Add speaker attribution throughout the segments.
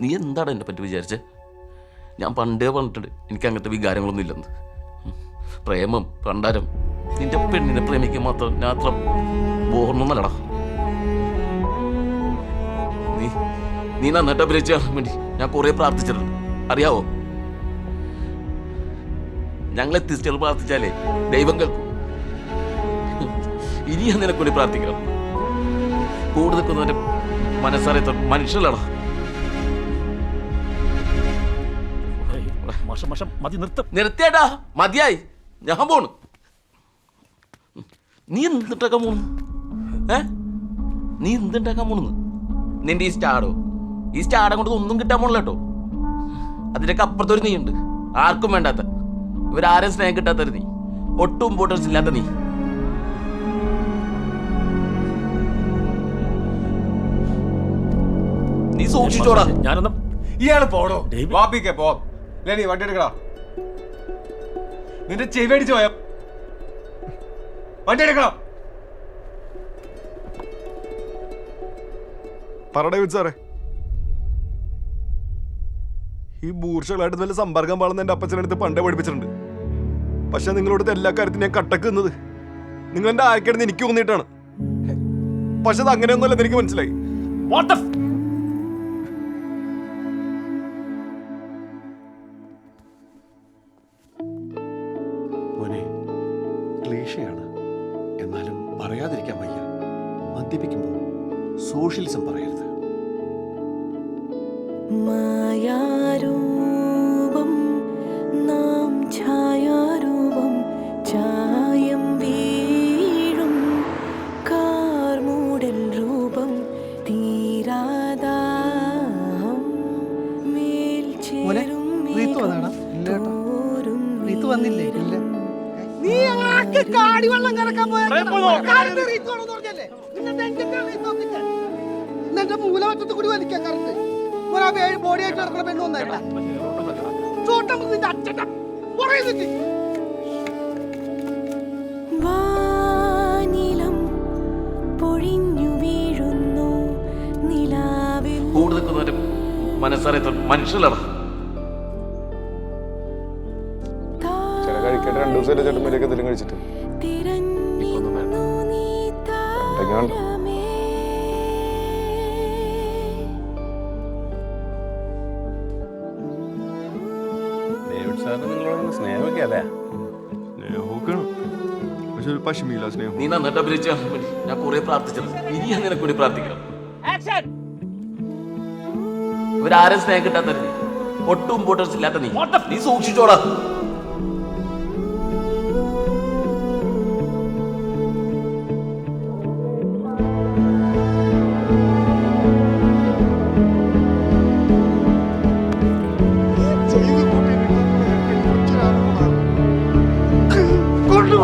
Speaker 1: നീ എന്താണ് എന്നെ പറ്റി വിചാരിച്ചേ? ഞാൻ പണ്ടേ പറഞ്ഞിട്ടുണ്ട് എനിക്ക് അങ്ങനത്തെ വികാരങ്ങളൊന്നും ഇല്ലെന്ന്. പ്രേമം പണ്ടാരം. നിന്റെ പെണ്ണിനെ പ്രേമിക്കാൻ മാത്രം ഞാൻ അത്ര ബോർണൊന്നല്ലടാ നീ നീ നന്നായിട്ട് അഭിനയിച്ചാൽ വേണ്ടി ഞാൻ കുറെ പ്രാർത്ഥിച്ചിട്ടുണ്ട്. അറിയാവോ? ഞങ്ങളെ തിരിച്ചു പ്രാർത്ഥിച്ചാലേ ദൈവം കേൾക്കും. ഇനി ഞാൻ നിനക്കൂടി പ്രാർത്ഥിക്കണം. കൂടുതൽ നിൽക്കുന്നവന്റെ മനസ്സറിയത്ത
Speaker 2: മാഷം മഷം മതി നിർത്തും.
Speaker 1: നിർത്തിയടാ. മതിയായി. ഞാൻ പോണു. നീ എന്തിട്ടൊക്കെ പോണു ഏ? നീ എന്തുണ്ടാക്കാൻ പോണെന്ന് നിന്റെ ഈ സ്റ്റാഡോ ഈ സ്റ്റാഡെ കൊണ്ട് ഒന്നും കിട്ടാൻ പോണില്ല കേട്ടോ. അതിനൊക്കെ അപ്പുറത്തൊരു നീ ഉണ്ട് ആർക്കും വേണ്ടാത്ത. ഇവരാരും സ്നേഹം കിട്ടാത്തൊരു നീ. ഒട്ടും ഇമ്പോർട്ടൻസ് ഇല്ലാത്ത നീ നീ സൂക്ഷിച്ചോടാ.
Speaker 2: ഞാനൊന്നും
Speaker 3: ഇയാൾ പോടോ
Speaker 2: ഡേവിഡ്.
Speaker 3: വാപ്പിക്കെ പോ. ലെനി വണ്ടി എടുക്കടാ. നിന്റെ ചെവി അടിച്ചു പോയ? വണ്ടി എടുക്കണം
Speaker 4: പറ വിളിച്ചാറെ സാറേ ഈ ബൂർഷകളായിട്ട് നല്ല സമ്പർക്കം പാടുന്ന എന്റെ അപ്പച്ചനടുത്ത് പണ്ടേ പഠിപ്പിച്ചിട്ടുണ്ട്. പക്ഷെ നിങ്ങളോട് എല്ലാ കാര്യത്തിനും ഞാൻ കട്ടക്ക് നിന്നത്. നിങ്ങൾ എന്റെ ആർക്കാണെന്ന് എനിക്ക് തോന്നിയിട്ടാണ്. പക്ഷെ അത് അങ്ങനെയൊന്നുമല്ലെന്ന് എനിക്ക് മനസ്സിലായി.
Speaker 2: What
Speaker 5: ക്ലീശയാണ് എന്നാലും പറയാതിരിക്കാൻ വയ്യ. മദ്യപിക്കുമ്പോൾ സോഷ്യലിസം പറയരുത്.
Speaker 6: മായാരൂപം
Speaker 7: ആക്കി കാടി വെള്ളം കറക്കാൻ പോയ എന്റെ മൂലമറ്റത്ത് കൂടി വലിക്കാൻ കറണ്ട്. ഒരാ ഏഴ് ബോഡി ആയിട്ട് നടക്കുന്ന പെണ്ണു വന്നേട്ടാ. ചോട്ടം നിന്റെ അച്ഛന്റെ പറയുന്നിട്ട്
Speaker 1: കൂടുതൽ മനസ്സറിയത്ത മനുഷ്യലടാ
Speaker 4: കഴിക്കട്ടെ രണ്ടു ദിവസം ചെട്ടുമ്പലേക്ക് എന്തെങ്കിലും കഴിച്ചിട്ട്. വേണ്ട.
Speaker 3: സ്നേഹമൊക്കെ അല്ലേ?
Speaker 4: സ്നേഹമൊക്കെയാണ് പക്ഷെ ഒരു പശുമില്ല സ്നേഹം.
Speaker 1: നീ നന്നായിട്ട് അഭിനയിച്ചാൽ വേണ്ടി ഞാൻ കുറെ ഇനി ഞാൻ നിനക്ക് വേണ്ടി പ്രാർത്ഥിക്കണം. ഇവരാരും സ്നേഹം കിട്ടാത്ത നീ. ഒട്ടും ഇമ്പോർട്ടൻസ് ഇല്ലാത്ത നീ. നീ സൂക്ഷിച്ചോടാ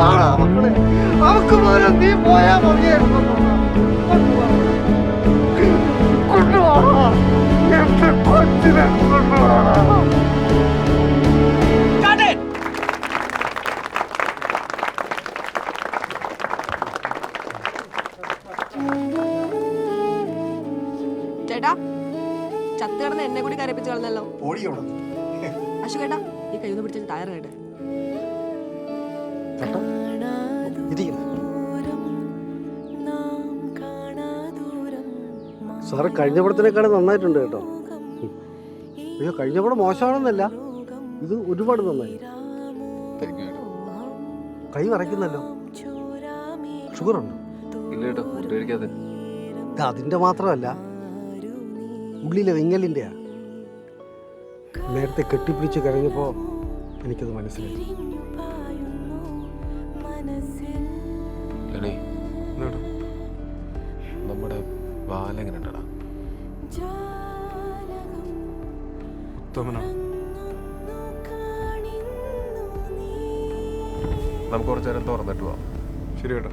Speaker 7: കൊണ്ടുപോകാ മക്കളെ അവക്ക് പോലും നീ പോയാ മതിയായിരുന്നു. കൊണ്ടുപോകാ എന്റെ കൊച്ചിനെ കൊണ്ടുപോകാ
Speaker 8: ചേട്ടാ. ചത്ത് കിടന്ന് എന്നെ കൂടി കരപ്പിച്ച് കളഞ്ഞല്ലോ. അശോകേട്ടാ ഈ കൈ ഒന്ന് പിടിച്ചിട്ട് ടയർ കേട്ടെ
Speaker 7: സാറ് കഴിഞ്ഞ പടത്തിനേക്കാളും നന്നായിട്ടുണ്ട് കേട്ടോ. അയ്യോ കഴിഞ്ഞ പടം മോശമാണെന്നല്ല. ഇത് ഒരുപാട് നന്നായി. കൈ വരയ്ക്കുന്നല്ലോ. ഷുഗർ ഉണ്ട് ഇത് അതിന്റെ മാത്രമല്ല ഉള്ളിലെ വിങ്ങലിന്റെയാ. നേരത്തെ കെട്ടിപ്പിടിച്ച് കഴിഞ്ഞപ്പോ എനിക്കത് മനസ്സിലായി.
Speaker 4: നമ്മുടെ ബാലെങ്ങനെ ഉണ്ടടാ ഉത്തമനാണ്
Speaker 6: കാണിന്നു നീ.
Speaker 4: നമുക്ക് കുറച്ചു നേരം തുറന്നിട്ട് പോവാം. ശരി കേട്ടോ